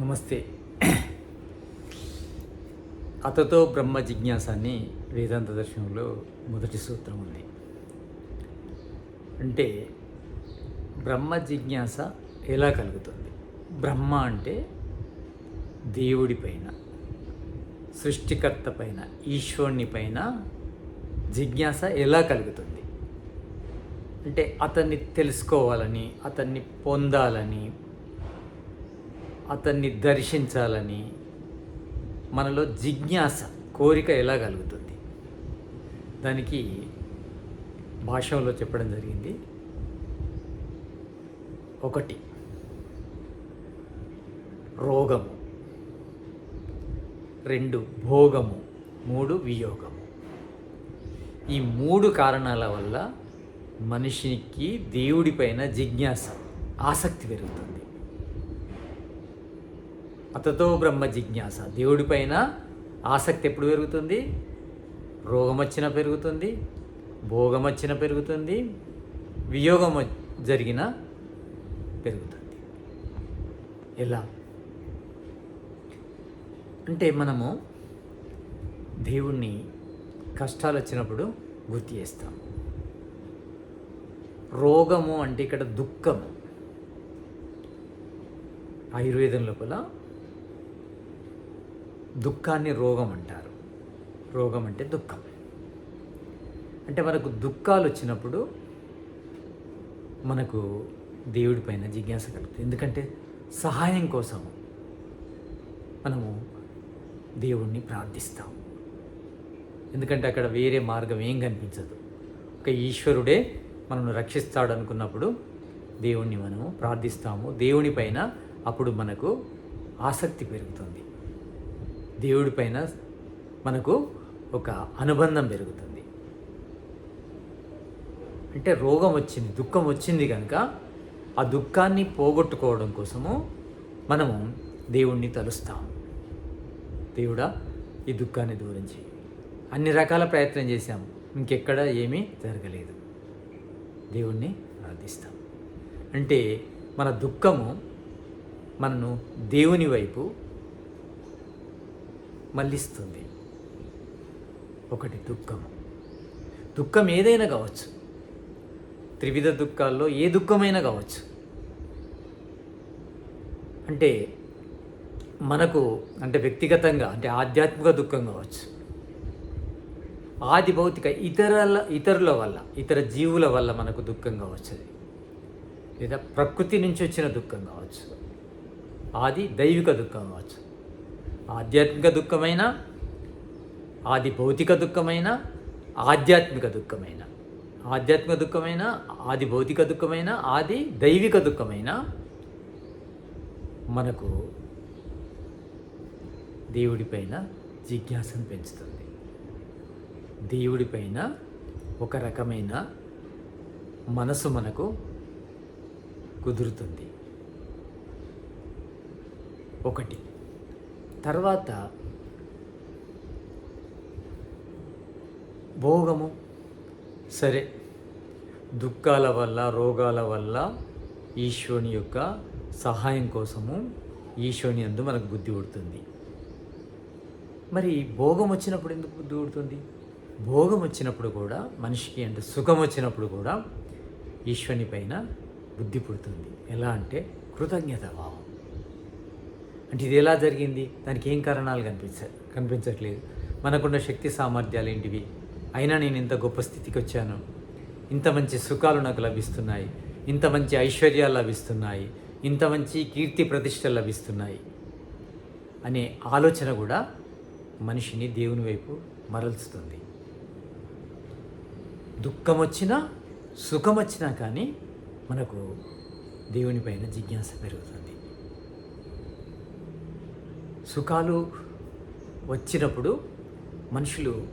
నమస్తే. అతతో బ్రహ్మ జిజ్ఞాసాన్ని వేదాంత దర్శనంలో మొదటి సూత్రం ఉంది. అంటే బ్రహ్మ జిజ్ఞాస ఎలా కలుగుతుంది? బ్రహ్మ అంటే దేవుడి పైన సృష్టికర్త పైన ఈశ్వరుని పైన జిజ్ఞాస ఎలా కలుగుతుంది? అంటే అతన్ని తెలుసుకోవాలని అతన్ని పొందాలని అతన్ని దర్శించాలని మనలో జిజ్ఞాస కోరిక ఎలా కలుగుతుంది? దానికి భాషలో చెప్పడం జరిగింది. ఒకటి రోగము. రెండు భోగము. మూడు వియోగము. ఈ మూడు కారణాల వల్ల మనిషికి దేవుడిపైన జిజ్ఞాస ఆసక్తి పెరుగుతుంది. అతతో బ్రహ్మ జిజ్ఞాస. దేవుడిపైన ఆసక్తి ఎప్పుడు పెరుగుతుంది? రోగం వచ్చిన పెరుగుతుంది భోగం వచ్చిన పెరుగుతుంది వియోగం జరిగిన పెరుగుతుంది. ఎలా? అంటే మనము దేవుణ్ణి కష్టాలు వచ్చినప్పుడు గుర్తు చేస్తాం. రోగము అంటే ఇక్కడ దుఃఖము. ఆయుర్వేదం లోపల దుఃఖాన్ని రోగం అంటారు. రోగం అంటే దుఃఖం. అంటే మనకు దుఃఖాలు వచ్చినప్పుడు మనకు దేవుడి పైన జిజ్ఞాస కలుగుతుంది. ఎందుకంటే సహాయం కోసం మనము దేవుణ్ణి ప్రార్థిస్తాం ఎందుకంటే అక్కడ వేరే మార్గం ఏం కనిపించదు. ఒక ఈశ్వరుడే మనల్ని రక్షిస్తాడు అనుకున్నప్పుడు దేవుణ్ణి మనము ప్రార్థిస్తాము. దేవుని పైన అప్పుడు మనకు ఆసక్తి పెరుగుతుంది. దేవుడి పైన మనకు ఒక అనుబంధం పెరుగుతుంది. అంటే రోగం వచ్చింది దుఃఖం వచ్చింది కనుక ఆ దుఃఖాన్ని పోగొట్టుకోవడం కోసము మనము దేవుణ్ణి తలుస్తాం దేవుడా ఈ దుఃఖాన్ని దూరం చేయి అన్ని రకాల ప్రయత్నం చేశాము ఇంకెక్కడ ఏమీ జరగలేదు. దేవుణ్ణి ప్రార్థిస్తాం. అంటే మన దుఃఖము మనను దేవుని వైపు మళ్ళిస్తుంది. ఒకటి దుఃఖం. దుఃఖం ఏదైనా కావచ్చు. త్రివిధ దుఃఖాల్లో ఏ దుఃఖమైనా కావచ్చు. అంటే మనకు అంటే వ్యక్తిగతంగా అంటే ఆధ్యాత్మిక దుఃఖం కావచ్చు. ఆది భౌతిక ఇతరుల ఇతరుల వల్ల ఇతర జీవుల వల్ల మనకు దుఃఖం కావచ్చు లేదా ప్రకృతి నుంచి వచ్చిన దుఃఖం కావచ్చు. ఆది దైవిక దుఃఖం కావచ్చు. ఆధ్యాత్మిక దుఃఖమైన ఆది భౌతిక దుఃఖమైన ఆధ్యాత్మిక దుఃఖమైన. ఆధ్యాత్మిక దుఃఖమైన ఆది భౌతిక దుఃఖమైన ఆది దైవిక దుఃఖమైన మనకు దేవుడిపైన జిజ్ఞాసను పెంచుతుంది. దేవుడిపైన ఒక రకమైన మనసు మనకు కుదురుతుంది. ఒకటి తర్వాత భోగము సరే. దుఃఖాల వల్ల రోగాల వల్ల ఈశ్వరుని యొక్క సహాయం కోసము ఈశ్వరుని అందు మనకు బుద్ధి పుడుతుంది. మరి భోగం వచ్చినప్పుడు ఎందుకు బుద్ధి పుడుతుంది? భోగం వచ్చినప్పుడు కూడా మనిషికి అంటే సుఖం వచ్చినప్పుడు కూడా ఈశ్వరుని పైన బుద్ధి పుడుతుంది. ఎలా అంటే కృతజ్ఞత భావం అంటే ఇది ఎలా జరిగింది? దానికి ఏం కారణాలు కనిపించ కనిపించట్లేదు. మనకున్న శక్తి సామర్థ్యాలు ఏంటివి? అయినా నేను ఇంత గొప్ప స్థితికి వచ్చాను. ఇంత మంచి సుఖాలు నాకు లభిస్తున్నాయి. ఇంత మంచి ఐశ్వర్యాలు లభిస్తున్నాయి. ఇంత మంచి కీర్తి ప్రతిష్టలు లభిస్తున్నాయి. అనే ఆలోచన కూడా మనిషిని దేవుని వైపు మరల్చుతుంది. దుఃఖం వచ్చినా సుఖం వచ్చినా కానీ మనకు దేవుని పైన జిజ్ఞాస పెరుగుతుంది. సుఖాలు వచ్చినప్పుడు మనుషులు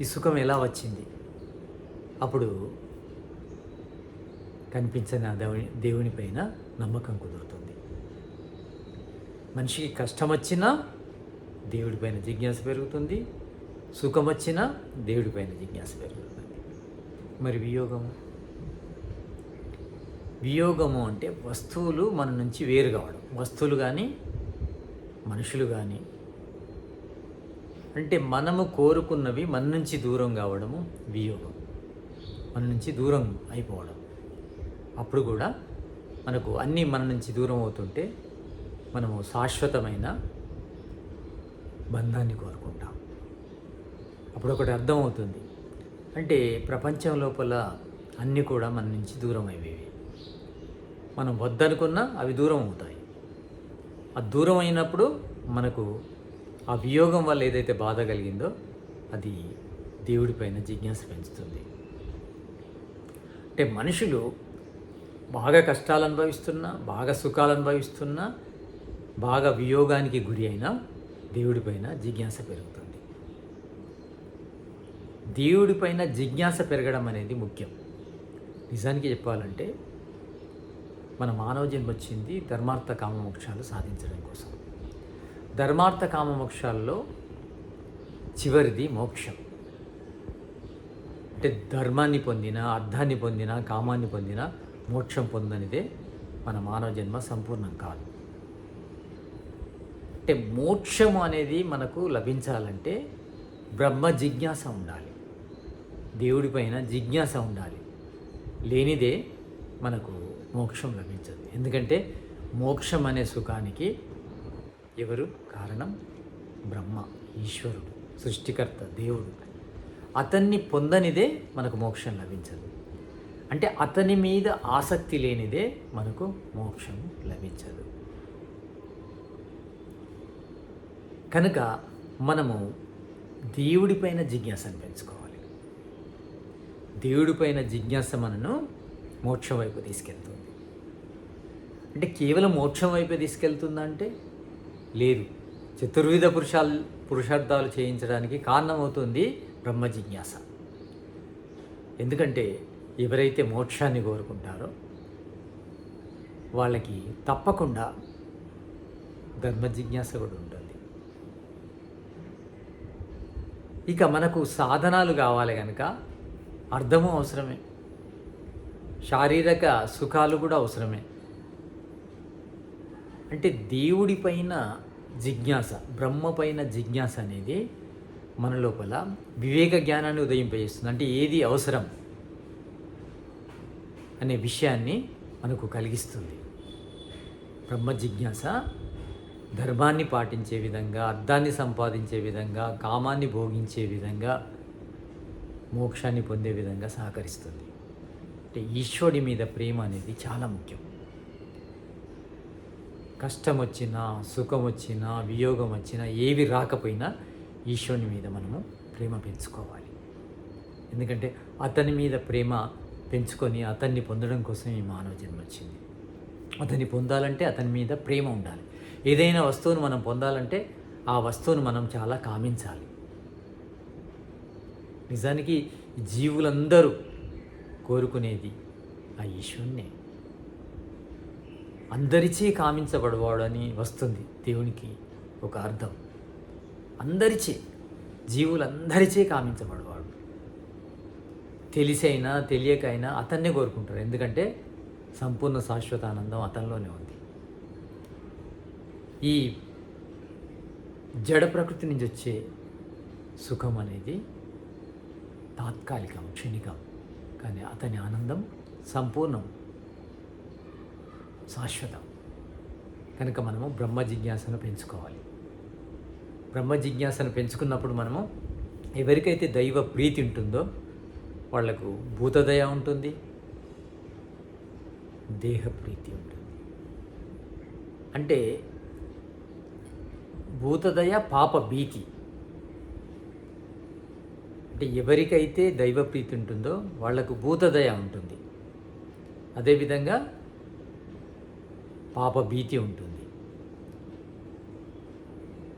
ఈ సుఖం ఎలా వచ్చింది? అప్పుడు కనిపించని ఆ దేవుని దేవుని పైన నమ్మకం కుదురుతుంది. మనిషికి కష్టం వచ్చినా దేవుడి పైన జిజ్ఞాస పెరుగుతుంది. సుఖం వచ్చినా దేవుడి పైన జిజ్ఞాస పెరుగుతుంది. మరి వియోగము? వియోగము అంటే వస్తువులు మన నుంచి వేరు కావడం వస్తువులు కానీ మనుషులు కానీ అంటే మనము కోరుకున్నవి మన నుంచి దూరం కావడము వియోగం. మన నుంచి దూరం అయిపోవడం. అప్పుడు కూడా మనకు అన్నీ మన నుంచి దూరం అవుతుంటే మనము శాశ్వతమైన బంధాన్ని కోరుకుంటాం. అప్పుడు ఒకటి అర్థమవుతుంది అంటే ప్రపంచం లోపల అన్నీ కూడా మన నుంచి దూరం అయ్యేవి మనం వద్దనుకున్నా అవి దూరం అవుతాయి. ఆ దూరం అయినప్పుడు మనకు ఆ వియోగం వల్ల ఏదైతే బాధ కలిగిందో అది దేవుడిపైన జిజ్ఞాస పెంచుతుంది. అంటే మనుషులు బాగా కష్టాలు అనుభవిస్తున్నా బాగా సుఖాలు అనుభవిస్తున్నా బాగా వియోగానికి గురి అయినా దేవుడిపైన జిజ్ఞాస పెరుగుతుంది. దేవుడిపైన జిజ్ఞాస పెరగడం అనేది ముఖ్యం. నిజానికి చెప్పాలంటే మన మానవ జన్మ వచ్చింది ధర్మార్థ కామమోక్షాలు సాధించడం కోసం. ధర్మార్థ కామమోక్షాల్లో చివరిది మోక్షం. అంటే ధర్మాన్ని పొందిన అర్థాన్ని పొందిన కామాన్ని పొందిన మోక్షం పొందనిదే మన మానవ జన్మ సంపూర్ణం కాదు. అంటే మోక్షము అనేది మనకు లభించాలంటే బ్రహ్మ జిజ్ఞాస ఉండాలి. దేవుడిపైన జిజ్ఞాస ఉండాలి. లేనిదే మనకు మోక్షం లభించదు. ఎందుకంటే మోక్షం అనే సుఖానికి ఎవరు? కారణం బ్రహ్మ ఈశ్వరుడు సృష్టికర్త దేవుడు. అతన్ని పొందనిదే మనకు మోక్షం లభించదు. అంటే అతని మీద ఆసక్తి లేనిదే మనకు మోక్షం లభించదు. కనుక మనము దేవుడిపైన జిజ్ఞాసను పెంచుకోవాలి. దేవుడిపైన జిజ్ఞాస మనను మోక్షం వైపు తీసుకెళ్తుంది. అంటే కేవలం మోక్షం వైపే తీసుకెళ్తుందంటే లేదు. చతుర్విధ పురుషాలు పురుషార్థాలు చేయించడానికి కారణమవుతుంది బ్రహ్మ జిజ్ఞాస. ఎందుకంటే ఎవరైతే మోక్షాన్ని కోరుకుంటారో వాళ్ళకి తప్పకుండా ధర్మ జిజ్ఞాస కూడా ఉంటుంది. ఇక మనకు సాధనాలు కావాలి కనుక అర్థము అవసరమే. శారీరక సుఖాలు కూడా అవసరమే. అంటే దేవుడిపైన జిజ్ఞాస బ్రహ్మపైన జిజ్ఞాస అనేది మన లోపల వివేక జ్ఞానాన్ని ఉదయింపజేస్తుంది. అంటే ఏది అవసరం అనే విషయాన్ని మనకు కలిగిస్తుంది. బ్రహ్మ జిజ్ఞాస ధర్మాన్ని పాటించే విధంగా అర్థాన్ని సంపాదించే విధంగా కామాన్ని భోగించే విధంగా మోక్షాన్ని పొందే విధంగా సహకరిస్తుంది. అంటే ఈశ్వరుడి మీద ప్రేమ అనేది చాలా ముఖ్యం. కష్టం వచ్చినా సుఖం వచ్చినా వియోగం వచ్చినా ఏవి రాకపోయినా ఈశ్వరుని మీద మనము ప్రేమ పెంచుకోవాలి. ఎందుకంటే అతని మీద ప్రేమ పెంచుకొని అతన్ని పొందడం కోసం ఈ మానవ జన్మ వచ్చింది అతన్ని పొందాలంటే అతని మీద ప్రేమ ఉండాలి. ఏదైనా వస్తువును మనం పొందాలంటే ఆ వస్తువును మనం చాలా కామించాలి. నిజానికి జీవులందరూ కోరుకునేది ఆ ఈశ్వరుణ్ణే అందరిచే కామించబడవాడు అని వస్తుంది దేవునికి ఒక అర్థం. అందరిచే జీవులందరిచే కామించబడవాడు. తెలిసైనా తెలియకైనా అతన్నే కోరుకుంటారు. ఎందుకంటే సంపూర్ణ శాశ్వత ఆనందం అతనిలోనే ఉంది. ఈ జడ ప్రకృతి నుంచి వచ్చే సుఖం అనేది తాత్కాలికం క్షణికం. కానీ అతని ఆనందం సంపూర్ణం. శాశ్వతం. కనుక మనము బ్రహ్మ జిజ్ఞాసను పెంచుకోవాలి. బ్రహ్మ జిజ్ఞాసను పెంచుకున్నప్పుడు మనము ఎవరికైతే దైవ ప్రీతి ఉంటుందో వాళ్ళకు భూతదయ ఉంటుంది. దేహ ప్రీతి ఉంటుంది. అంటే భూతదయ పాప భీతి. అంటే ఎవరికైతే దైవ ప్రీతి ఉంటుందో వాళ్ళకు భూతదయ ఉంటుంది. అదేవిధంగా పాపభీతి ఉంటుంది.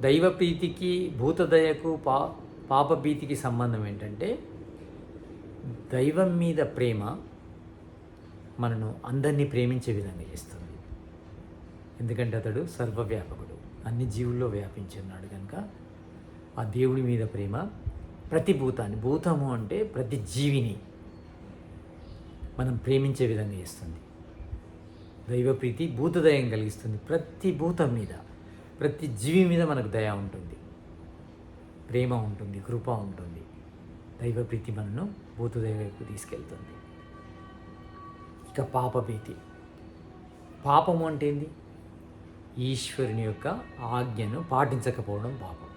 దైవప్రీతికి భూతదయకు పా పాపభీతికి సంబంధం ఏంటంటే దైవం మీద ప్రేమ మనను అందరినీ ప్రేమించే విధంగా చేస్తుంది. ఎందుకంటే అతడు సర్వవ్యాపకుడు. అన్ని జీవుల్లో వ్యాపించి ఉన్నాడు కనుక ఆ దేవుడి మీద ప్రేమ ప్రతి భూతాన్ని భూతము అంటే ప్రతి జీవిని మనం ప్రేమించే విధంగా చేస్తుంది. దైవప్రీతి భూతదయం కలిగిస్తుంది ప్రతి భూతం మీద. ప్రతి జీవి మీద మనకు దయ ఉంటుంది. ప్రేమ ఉంటుంది కృప ఉంటుంది. దైవప్రీతి మనను భూతదయ వైపు తీసుకెళ్తుంది. ఇక పాపభీతి. పాపము అంటే ఏంది? ఈశ్వరుని యొక్క ఆజ్ఞను పాటించకపోవడం పాపం.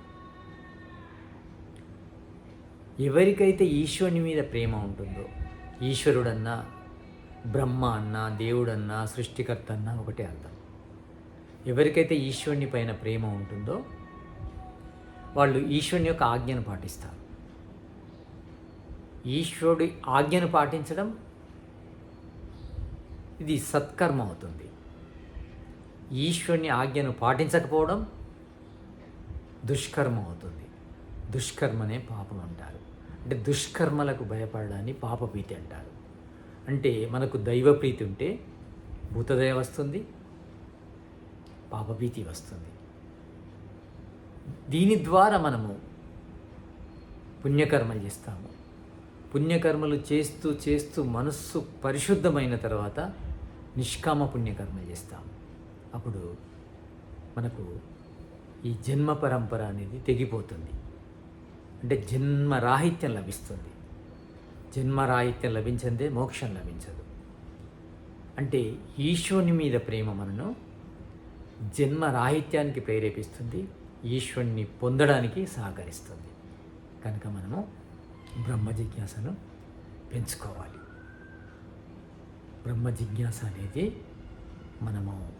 ఎవరికైతే ఈశ్వరుని మీద ప్రేమ ఉంటుందో ఈశ్వరుడన్నా బ్రహ్మ అన్నా దేవుడన్నా సృష్టికర్త అన్నా ఒకటే అర్థం. ఎవరికైతే ఈశ్వరుని పైన ప్రేమ ఉంటుందో వాళ్ళు ఈశ్వరుని యొక్క ఆజ్ఞను పాటిస్తారు. ఈశ్వరుడి ఆజ్ఞను పాటించడం ఇది సత్కర్మ అవుతుంది. ఈశ్వరుని ఆజ్ఞను పాటించకపోవడం దుష్కర్మ అవుతుంది. దుష్కర్మనే పాపం అంటారు. అంటే దుష్కర్మలకు భయపడడాన్ని పాపభీతి అంటారు. అంటే మనకు దైవప్రీతి ఉంటే భూతదయ వస్తుంది పాపభీతి వస్తుంది. దీని ద్వారా మనము పుణ్యకర్మలు చేస్తాము. పుణ్యకర్మలు చేస్తూ చేస్తూ మనస్సు పరిశుద్ధమైన తర్వాత నిష్కామ పుణ్యకర్మలు చేస్తాము. అప్పుడు మనకు ఈ జన్మ పరంపర అనేది తెగిపోతుంది. అంటే జన్మ రాహిత్యం లభిస్తుంది. జన్మ రాహిత్యం మోక్షం లభించదు. అంటే ఈశ్వరుని మీద ప్రేమ మనను జన్మ రాహిత్యానికి ప్రేరేపిస్తుంది ఈశ్వరుని పొందడానికి సహకరిస్తుంది. కనుక మనము బ్రహ్మ జిజ్ఞాసను పెంచుకోవాలి. బ్రహ్మ జిజ్ఞాస అనేది మనము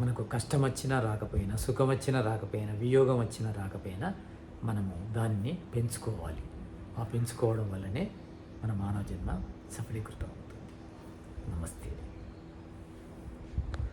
మనకు కష్టం వచ్చినా రాకపోయినా సుఖం వచ్చినా రాకపోయినా వియోగం వచ్చినా రాకపోయినా మనము దాన్ని పెంచుకోవాలి. ఆ పెంచుకోవడం వల్లనే మన మానవ జన్మ సఫలీకృతం అవుతుంది నమస్తే.